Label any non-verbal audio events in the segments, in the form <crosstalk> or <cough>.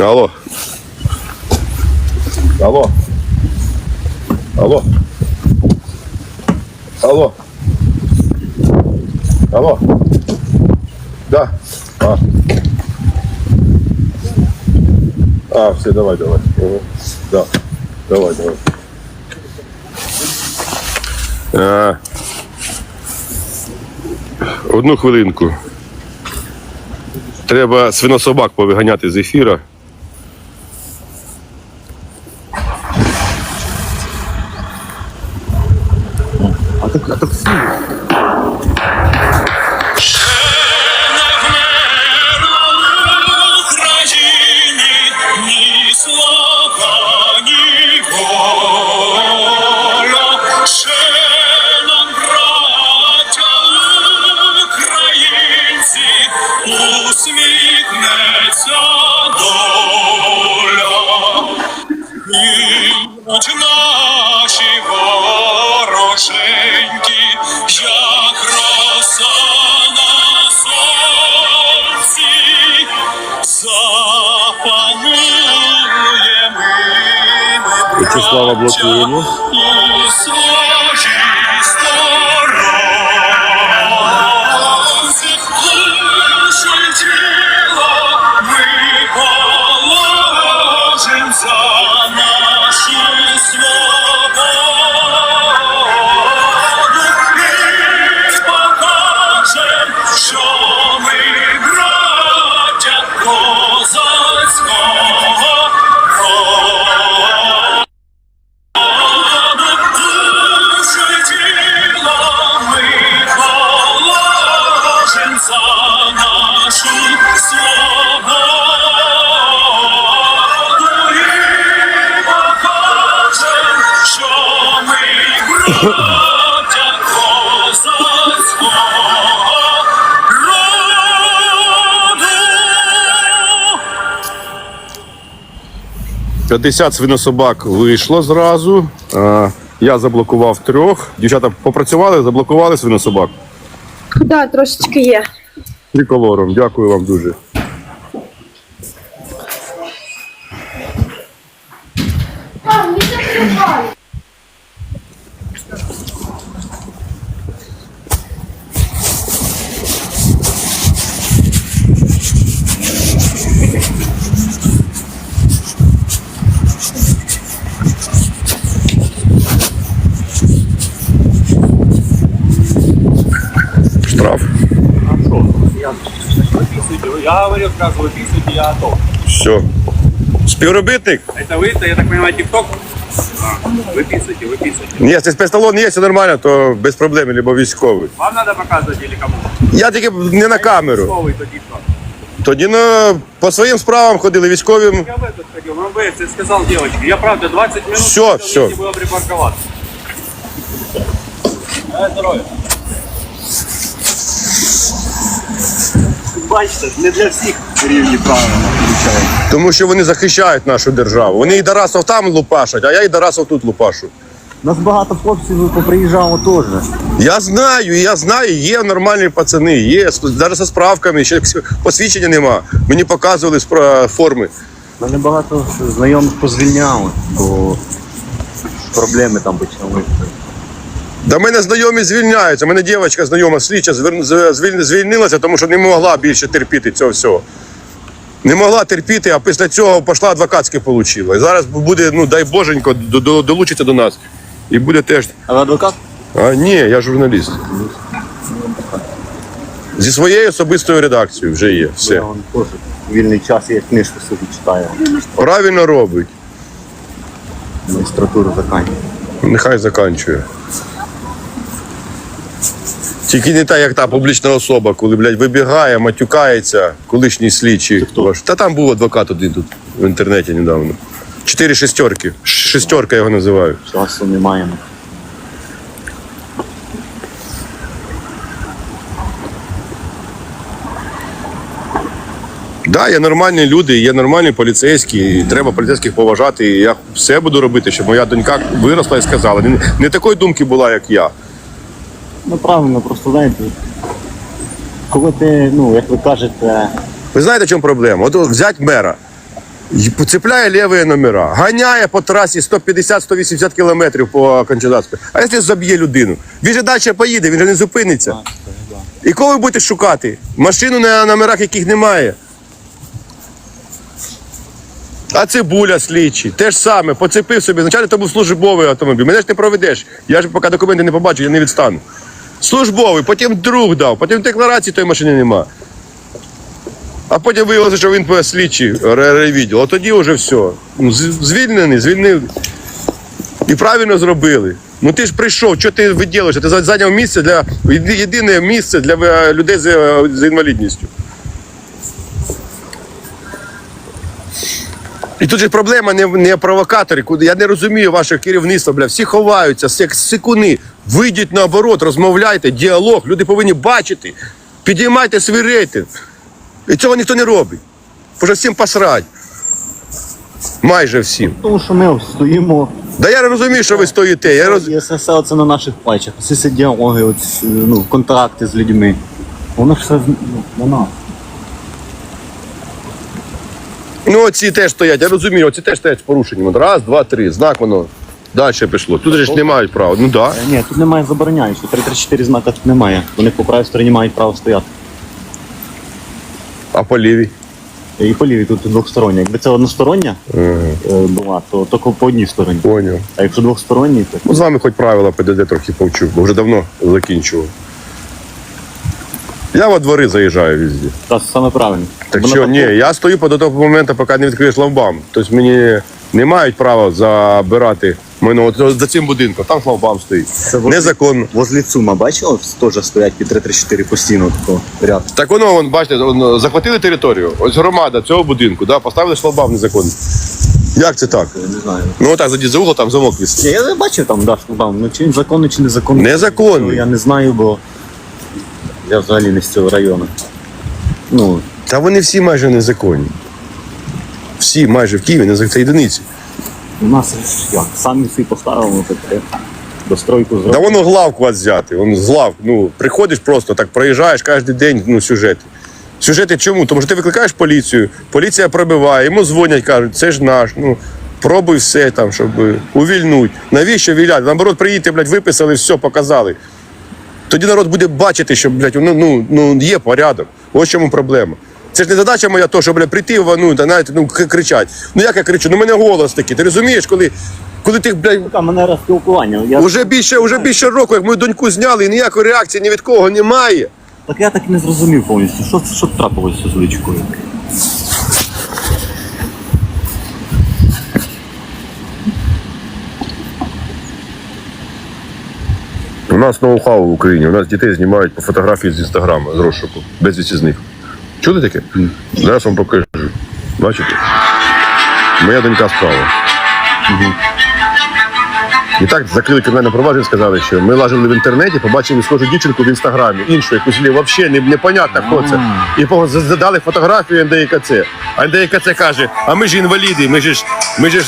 Алло. Алло. Алло. Алло. Алло. Да. А. А, все, давай, давай. Да. Давай, давай. А. Одну хвилинку. Треба свинособак повиганяти з ефіра. А так, а Вячеслава блокуємо. 50 свинособак вийшло зразу. Я заблокував трьох. Дівчата попрацювали, заблокували свинособак. Да, трошечки є. Триколором. Дякую вам дуже. Штраф. А що? Я выписывайте Я говорил сразу, выписывайте, я готов. Все. Співробітник? Это вы, это, я так понимаю, ТикТок? А, выписывайте, выписывайте. Ні, це спецталон є, все нормально, то без проблем, либо військовий. Вам надо показывать или кому? Я тільки не на камеру. Новый то ТикТок. Тоді на, по своїм справам ходили військовим. Я в этот ходил, в МВС, я сказал девочке. Я правда 20 минут Всё, хотел всё. идти было припарковаться. Дай здоров'я. Бачите, не для всіх рівні правила включають. Тому що вони захищають нашу державу. Вони і Дарасов там лупашать, а я і Дарасов тут лупашу. Нас багато хлопців поприїжджало теж. Я знаю, я знаю, є нормальні пацани, є навіть зі справками, ще посвідчення нема. Мені показували спра- форми. Мене багато знайомих позвільняли, бо проблеми там почали. До мене знайомі звільняються. У мене дівчинка знайома слідча звільнилася, тому що не могла більше терпіти цього всього. Не могла терпіти, а після цього пішла адвокатське отримала. І зараз буде, ну дай боженько, до- до- долучиться до нас. І буде теж. А ви адвокат? А ні, я журналіст. Зі своєю особистою редакцією вже є. Все. теж вільний час, я книжку собі читаю. Правильно робить. Магістратуру заканчую. Нехай заканчує. Тільки не так, як та публічна особа, коли, блядь, вибігає, матюкається, колишній слідчий. ваш. Та там був адвокат один тут в інтернеті недавно. Чотири шестерки. Шестерка його називаю. Часу не маємо. Да, є нормальні люди, є нормальні поліцейські, і треба поліцейських поважати. І я все буду робити, щоб моя донька виросла і сказала. Не, не такої думки була, як я. Ну правильно, просто знаєте, коли ти, ну, як ви кажете, Ви знаєте, в чому проблема? От взять мера. І Поцепляє ліві номера, ганяє по трасі 150-180 кілометрів по Кончинацькій. А якщо заб'є людину? Він же далі поїде, він же не зупиниться. І кого ви будете шукати? Машину на номерах, яких немає. А цибуля слідчий, те ж саме, поцепив собі. Звичайно, це був службовий автомобіль. Мене ж не проведеш. Я ж поки документи не побачу, я не відстану. Службовий, потім друг дав, потім декларації тої машини нема. А потім виявилося, що він слідчий райвідділ. А тоді вже все. Ну, звільнений, звільнив. І правильно зробили. Ну ти ж прийшов, що ти виділиш? Ти зайняв місце для єдине місце для е, людей з, е, з інвалідністю. І тут же проблема не, не провокатори. куди- Я не розумію ваше керівництво, бля. Всі ховаються, як сикуни. Вийдіть наоборот, розмовляйте, діалог. Люди повинні бачити. Підіймайте свій рейтинг. І цього ніхто не робить. Вже всім посрать. Майже всім. Тому що ми стоїмо, Да я розумію, що ви стоїте. Я роз... все це на наших плечах. Всі ці діалоги, от, ну, контракти з людьми. Воно все ну, нас. Ну, оці теж стоять, я розумію, оці теж стоять з порушенням. Раз, два, три. Знак воно далі пішло. Тут же ж не мають права. Ну так. Да. Е, Ні, тут немає забороняючого. 334 знака тут немає. Вони по правій стороні мають право стояти. А по лівій? І по лівій тут двостороння. Якби це одностороння е, була, то тільки по одній стороні. Поняв. А якщо двосторонній, то Ну, з вами хоч правила ПДД трохи повчу, бо вже давно закінчував. Я во двори заїжджаю везде. це саме правильно. Так що, ні, я стою по до того моменту, поки не відкриєш шлагбаум. Тобто мені не мають права забирати мене от за цим будинком. Там шлагбаум стоїть. возле- Незаконно. Возле ЦУМа, бачила, теж стоять під 334 постійно такого ряд. Так воно, вон, бачите, вон, захватили територію. Ось громада цього будинку, да, поставили шлагбаум незаконно. Як це так? Я не знаю. Ну отак за угол, там замок висить. Ні, Я бачив там, да, шлагбаум. Ну чи він законний, чи незаконний. Незаконний. Я не знаю, бо я взагалі не з цього району. Ну, Та вони всі майже незаконні. Всі майже в Києві незаконні. Це єдиниці. у нас ж як, самі всі поставили таке. Достройку Да зробили. воно главку от взяти. Он з глав. Ну, приходиш просто, так проїжджаєш кожен день ну, сюжети. Сюжети чому? Тому що ти викликаєш поліцію, поліція пробиває, йому дзвонять, кажуть, це ж наш. Ну, пробуй все там, щоб увільнуть. Навіщо віляти? Наоборот, приїдьте, блядь, виписали, все, показали. Тоді народ буде бачити, що блядь, ну, ну, ну, є порядок. Ось чому проблема. Це ж не задача моя, то, що блядь, прийти ну, та навіть ну, кричать. Ну як я кричу? Ну, мене голос такий. Ти розумієш, коли, коли ти, блядь, Така манера спілкування. Я, Уже більше, уже більше року, як мою доньку зняли, і ніякої реакції ні від кого немає. Так я так і не зрозумів повністю, що, що трапилося з личкою. Нас ноу-хау в Україні. У нас дітей знімають по фотографії з інстаграму, з розшуку, без з них. Чули таке? Зараз вам покажу. Бачите? Моя донька справа. І так закрили кримінальне провадження, сказали, що ми лажили в інтернеті, побачили схожу дівчинку в інстаграмі, іншу якусь взагалі не, непонятно, хто це. І задали фотографію НДІКЦ. А НДІКЦ каже: а ми ж інваліди, ми ж, ми ж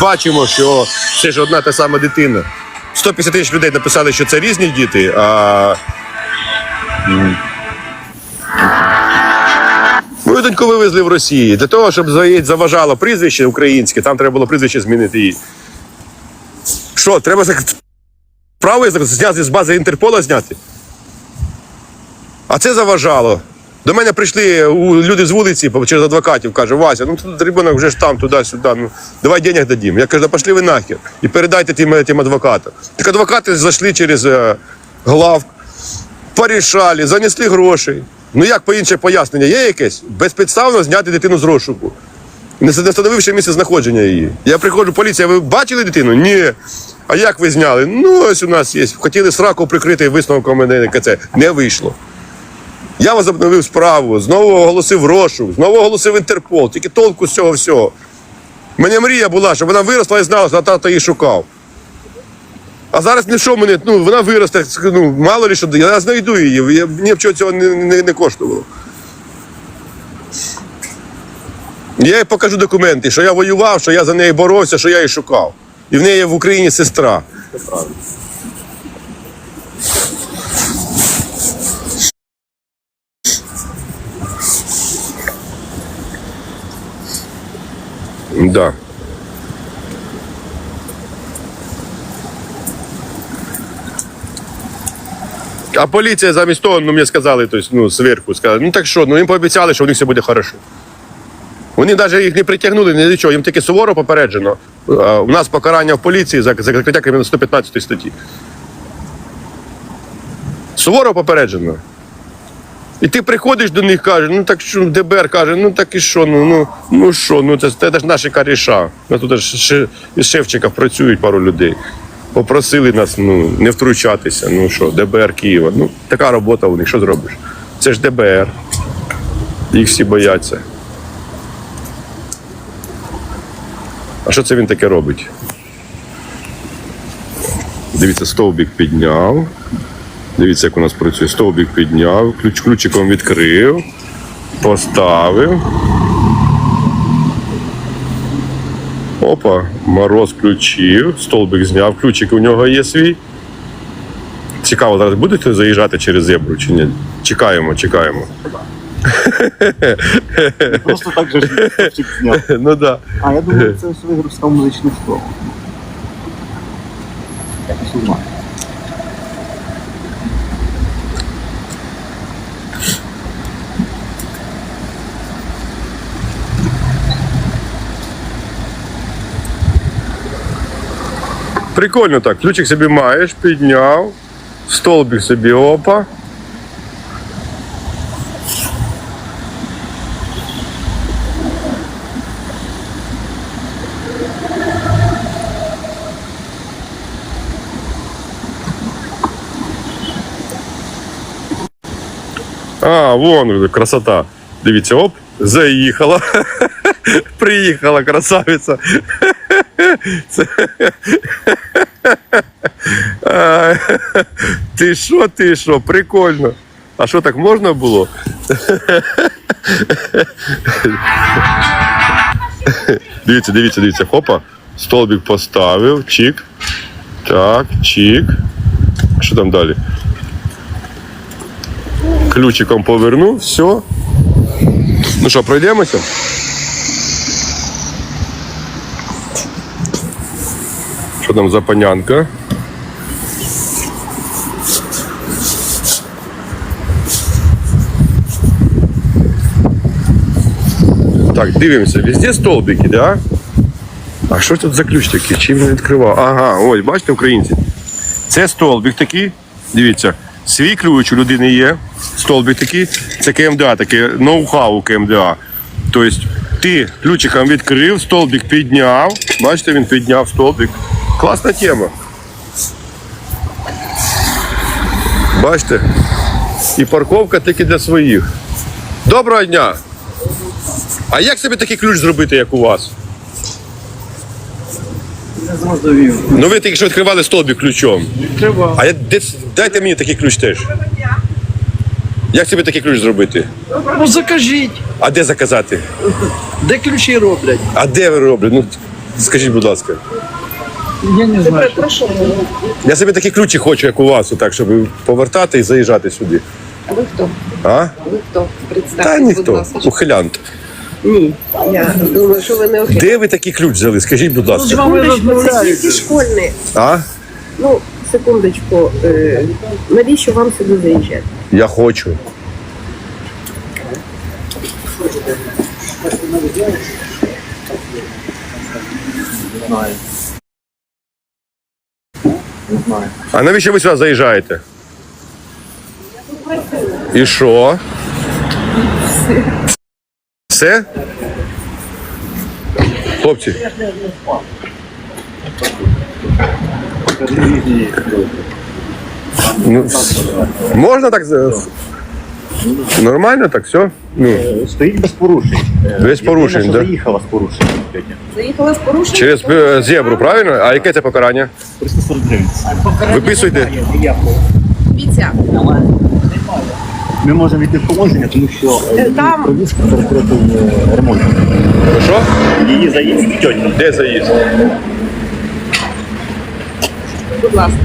бачимо, що це ж одна та сама дитина. 150 тисяч людей написали, що це різні діти, а. Мою доньку вивезли в Росії для того, щоб заважало прізвище українське, там треба було прізвище змінити їй. Що, треба право зняти з бази Інтерпола зняти? А це заважало. До мене прийшли люди з вулиці через адвокатів, каже, Вася, ну ребенок вже ж там, туди-сюди. Ну, давай денег дадим. Я кажу, да пошли ви нахер. І передайте тим, тим адвокатам. Так адвокати зайшли через е, главку, порішали, занесли гроші. Ну як по інше пояснення, є якесь? Безпідставно зняти дитину з розшуку. Не встановивши місце знаходження її. Я приходжу, поліція, ви бачили дитину? Ні. А як ви зняли? Ну, ось у нас є. Хотіли сраку прикрити висновком НКЦ. Не вийшло. Я возобновив справу, знову оголосив розшук, знову оголосив Інтерпол. Тільки толку з цього всього. Мене мрія була, щоб вона виросла і знала, що тато її шукав. А зараз що мене, ну вона виросте, ну, мало ли я знайду її, я, мені чого цього не, не, не коштувало. Я їй покажу документи, що я воював, що я за неї боровся, що я її шукав. І в неї в Україні сестра. Да. А поліція замість того, ну мені сказали, то ну, зверху сказали, ну так що, ну їм пообіцяли, що у них все буде хорошо. Вони навіть їх не притягнули, ні до чого, їм таке суворо попереджено. А, У нас покарання в поліції за за закриття кримінально 115 статті. Суворо попереджено. І ти приходиш до них, кажеш, ну так що ДБР каже, ну так і що, ну ну, ну що, ну це, це ж наші каріша. Ну тут ж із Шевчика працюють пару людей. Попросили нас ну, не втручатися. Ну що, ДБР Києва. Ну, така робота у них, що зробиш? Це ж ДБР. Їх всі бояться. А що це він таке робить? Дивіться, стовбік підняв. Дивіться, як у нас працює. Стовбік підняв, ключ, ключиком відкрив, поставив. Опа, мороз включив, столбик зняв, ключик у нього є свій. Цікаво, зараз будете заїжджати через зебру чи ні? Чекаємо, чекаємо. Просто так же ж хлопчик зняв. <laughs> Ну. Да. А, я думаю, це ось вигрузка в музичну школу. Прикольно так. Ключик собі маєш, підняв, столбик собі опа. А, вон красота. Дивіться, оп, заїхала. <laughs> Приїхала красавиця. Це... Ти що, ти що, прикольно. А що так можна було? Дивіться, дивіться, дивіться, хопа. Столбик поставив, чик. Так, чик. Що там далі? Ключиком повернув, все. Ну що, пройдемося? Що там за панянка? Так, дивимося, везде столбики, да? А що тут за ключ такий? Чим він відкривав? Ага, ось, бачите, українці. Це столбик такий. Дивіться, свій ключ у людини є. Столбик такий. Це КМДА, таке ноу-хау КМДА. Тобто ти ключиком відкрив, столбик підняв. Бачите, він підняв столбик. Класна тема. Бачите? І парковка тільки для своїх. Доброго дня! А як собі такий ключ зробити, як у вас? Зрозумів. Ну ви тільки що відкривали столбик ключом. Відкривав. А я, де, дайте мені такий ключ теж. Як собі такий ключ зробити? Ну закажіть, А де заказати? де ключі роблять? А де ви робите? Ну, скажіть, будь ласка. Я не знаю. Прошу. Я собі такі ключі хочу, як у вас, отак, щоб повертати і заїжджати сюди. А ви хто? А? Ви хто? Представте, Та будь ніхто. ласка. Ухилянт. Ні. Я думаю, що ви не охи. Де ви такий ключ взяли? Скажіть, будь З ласка. вами це розмовляють. тільки школьний. А? Ну, секундочку. Е, навіщо вам сюди заїжджати? Я хочу. Знаю. А навіщо ви сюди заїжджаєте? І що? Все? Хлопці, ну, можна так? За- Нормально так, все? Ну, Стоїть без порушень. Без порушень, Єдине, що да? Заїхала з порушенням. тьотя. Заїхала з порушенням? через е, зебру, правильно? А яке це покарання? 340 гривень. Виписуйте. Бійця. Ми можемо йти в положення, тому що е, Там- провізка перекрити в ремонті. Що? Її заїзд тьотя. Де заїзд? будь ласка.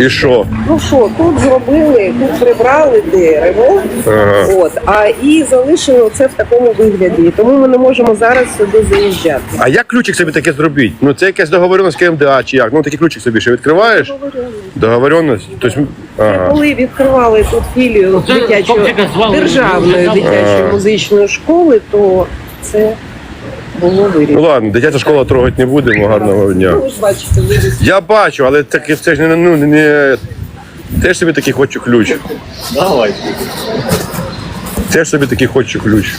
І що? Ну що, тут зробили, тут прибрали дерево, Ага. от, а і залишили це в такому вигляді. Тому ми не можемо зараз сюди заїжджати. А як ключик собі таке зробити? Ну це якась договореність з КМДА чи як? Ну такий ключик собі ще відкриваєш? Договореність? Тобто, ага. Коли відкривали тут філію дитячої державної дитячої музичної школи, то це було Ну ладно, дитяча школа трогати не будемо, гарного дня. Ну, ви ж бачите, ви Я бачу, але таке це ж не ну не. Теж собі такий хочу ключ. Давай. Теж собі такий хочу ключ.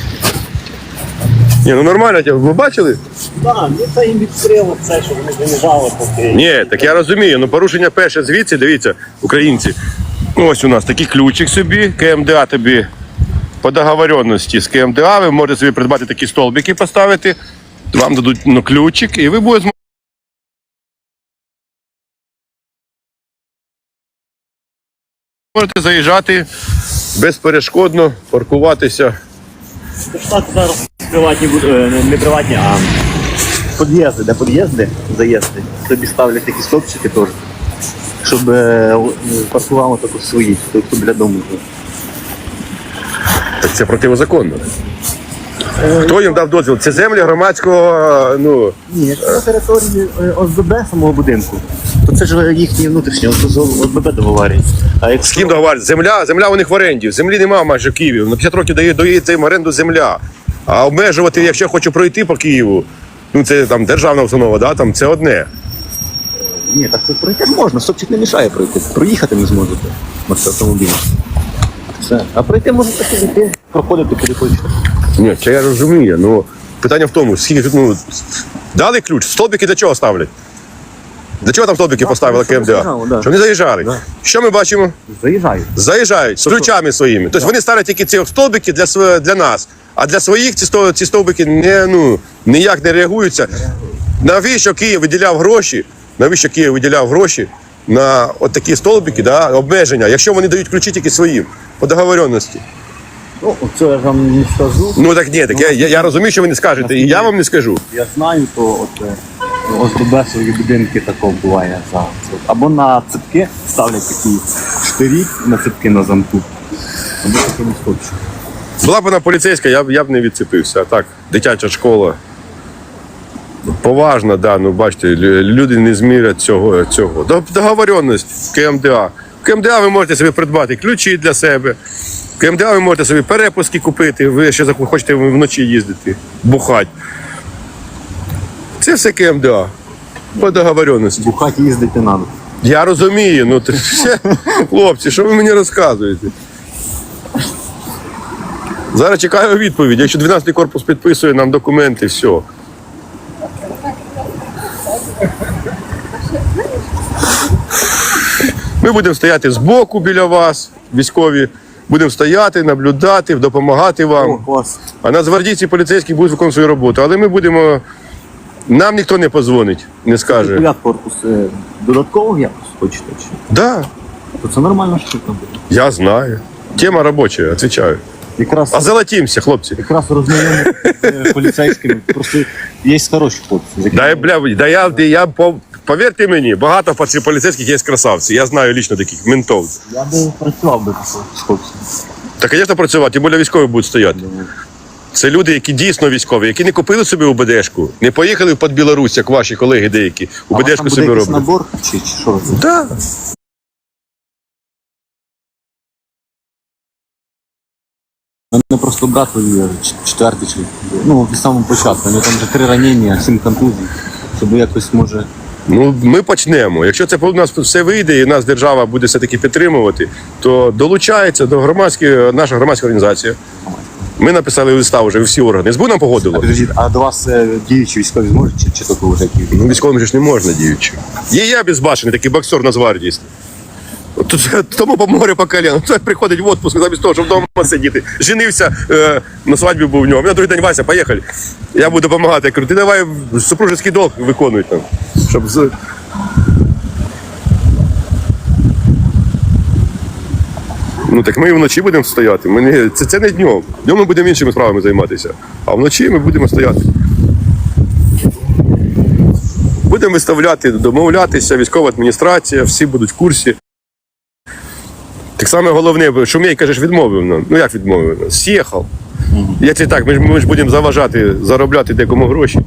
Ні, ну нормально, тя- ви бачили? Так, ну це їм відкрило це, що вони виїжджали поки. Ні, так я розумію. Ну порушення перше звідси, дивіться, українці. Ну, ось у нас такий ключик собі, КМДА тобі по договоренності з КМДА. Ви можете собі придбати такі столбики поставити. Вам дадуть ну, ключик, і ви будете можете заїжджати безперешкодно, паркуватися. Штати зараз приватні е, не- приватні, а під'їзди, де під'їзди, заїзди. Тобі ставлять такі стопчики теж. Щоб е, паркували також свої, тобто біля дому. Так це протизаконно. Хто їм дав дозвіл? Це землі громадського, ну. Ні, якщо на території е, ОСББ самого будинку, то це ж їхні внутрішні з ОСББ договорюється. А З ким договорювати? Земля, земля у них в оренді. Землі немає майже в Києві. На 50 років дає, дається їм оренду земля. А обмежувати, якщо я хочу пройти по Києву, ну це там державна установа, да, там це одне. ні, так пройти ж можна, стопчик не мішає пройти. Проїхати не зможете на автомобілі. Все. А пройти можете собі проходити куди хочете. Ні, це я розумію. Ну питання в тому, скільки тут, ну, дали ключ, столбики для чого ставлять? Для чого там столбики поставили щоб не КМДА? да. Щоб не заїжджали. Да. Що ми бачимо? Заїжджаю. Заїжджають з ключами своїми. Тобто вони ставлять тільки ці стовбики для, св- для нас, а для своїх ці, сто- ці стовбики не, ну, ніяк не реагуються. Навіщо Київ виділяв гроші? Навіщо Київ виділяв гроші на от такі столбики, да, обмеження, якщо вони дають ключі тільки своїм по договоренності? Ну, це я вам не скажу. Ну так ні, так я, я, я розумію, що ви не скажете, і я вам не скажу. Я знаю, то от е, ОСББ свої будинки такого буває за це. Або на цепки ставлять такі штирі на цепки на замку. Або такими стопчиками. Була б вона поліцейська, я б, я б не відцепився. А так, дитяча школа. Поважна, да, ну бачите, люди не змірять цього. цього. До- Договоренність КМДА. В КМДА ви можете собі придбати ключі для себе. В КМДА ви можете собі перепуски купити, ви ще хочете вночі їздити, бухати. Це все КМДА. По договоренності. Бухати їздити треба. Я розумію, ну ти все, хлопці, що ви мені розказуєте? Зараз чекаю відповідь. Якщо 12-й корпус підписує нам документи, все. Ми будемо стояти збоку біля вас, військові. Будемо стояти, наблюдати, допомагати вам. клас. А нацгвардійці поліцейські будуть виконувати свою роботу. Але ми будемо. Нам ніхто не позвонить, не скаже. Як корпус е, додатково якось хочете? Чи? Да, То це нормальна штука буде. я знаю. Тема робоча, відповідаю. Якраз, А золотімся, хлопці. якраз роззнайомі з поліцейськими. Просто є хороші хлопці. Да, бля, да я, я повірте мені, багато поліцейських є красавці. Я знаю лічно таких ментов. Я би працював би з хлопцем. Та, звісно, працювати, тим більше військові будуть стояти. Це люди, які дійсно військові, які не купили собі УБДшку, не поїхали в під Білорусь, як ваші колеги деякі. У УБДшку буде собі роблять. набор чи, чи що це? Да. У просто брат воює четвертий чи ну від самого початку. У нього там вже три ранення, сім контузій. Щоб якось може. Ну, ми почнемо. Якщо це у нас все вийде і нас держава буде все-таки підтримувати, то долучається до громадської, наша громадська організація. Ми написали листа вже всі органи. СБУ нам погодило. Підождіть, а до вас е, діючі військові зможуть чи, чи вже які? Ну, військовим же ж не можна діючи. Є я безбашений, такий боксер Нацгвардії. Тому по морю по коліну. Той приходить в отпуск замість того, щоб вдома сидіти. Женився е, на свадьбі був в нього. На другий день Вася, поїхали. Я буду допомагати. Я кажу, ти давай супружеський долг виконуй там. Щоб. Ну так ми і вночі будемо стояти. Ми не... це, це не днем. Днем ми будемо іншими справами займатися. А вночі ми будемо стояти. Будемо виставляти, домовлятися, військова адміністрація, всі будуть в курсі. Так саме головне, Шумей, кажеш, відмовив нам. Ну як відмовив? З'їхав. Якщо так, ми ж, ми ж будемо заважати, заробляти декому гроші.